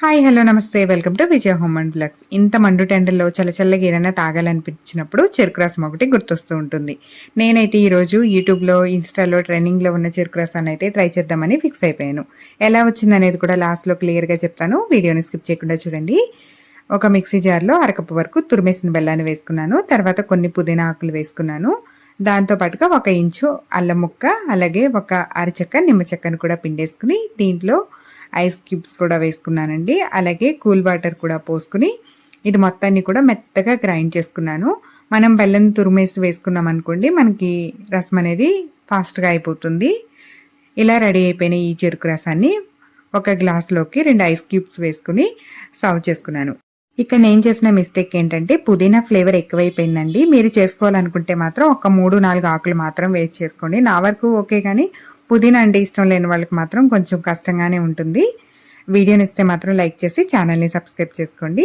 Hi hello నమస్తే. Welcome to Vijaya home and blogs ఇంత మండు టెండల్లో చల్లచల్లగా ఏదైనా తాగాలనిపించినప్పుడు చెరుకు రసం ఒకటి గుర్తొస్తూ ఉంటుంది. నేనైతే ఈరోజు యూట్యూబ్లో ఇన్స్టాలో ట్రెండింగ్లో ఉన్న చెరుకు రసాన్ని అయితే ట్రై చేద్దామని ఫిక్స్ అయిపోయాను. ఎలా వచ్చిందనేది కూడా లాస్ట్లో క్లియర్గా చెప్తాను. వీడియోని స్కిప్ చేయకుండా చూడండి. ఒక మిక్సీ జార్లో అరకప్పు వరకు తురిమేసిన బెల్లాన్ని వేసుకున్నాను. తర్వాత కొన్ని పుదీనా ఆకులు వేసుకున్నాను. దాంతో పాటుగా ఒక ఇంచు అల్లం ముక్క అలాగే ఒక అరచెక్క నిమ్మ చెక్కను కూడా పిండేసుకుని దీంట్లో ఐస్ క్యూబ్స్ కూడా వేసుకున్నానండి. అలాగే కూల్ వాటర్ కూడా పోసుకుని ఇది మొత్తాన్ని కూడా మెత్తగా గ్రైండ్ చేసుకున్నాను. మనం బెల్లం తురిమేసి వేసుకున్నాం అనుకోండి మనకి రసం అనేది ఫాస్ట్గా అయిపోతుంది. ఇలా రెడీ అయిపోయిన ఈ చెరుకు రసాన్ని ఒక గ్లాస్లోకి రెండు ఐస్ క్యూబ్స్ వేసుకుని సర్వ్ చేసుకున్నాను. ఇక్కడ నేను చేసిన మిస్టేక్ ఏంటంటే పుదీనా ఫ్లేవర్ ఎక్కువైపోయిందండి. మీరు చేసుకోవాలనుకుంటే మాత్రం ఒక మూడు నాలుగు ఆకులు మాత్రం వేస్ట్ చేసుకోండి. నా వరకు ఓకే కానీ పుదీనా అంటే ఇష్టం లేని వాళ్ళకి మాత్రం కొంచెం కష్టంగానే ఉంటుంది. వీడియోని ఇస్తే మాత్రం లైక్ చేసి ఛానల్ని సబ్స్క్రైబ్ చేసుకోండి.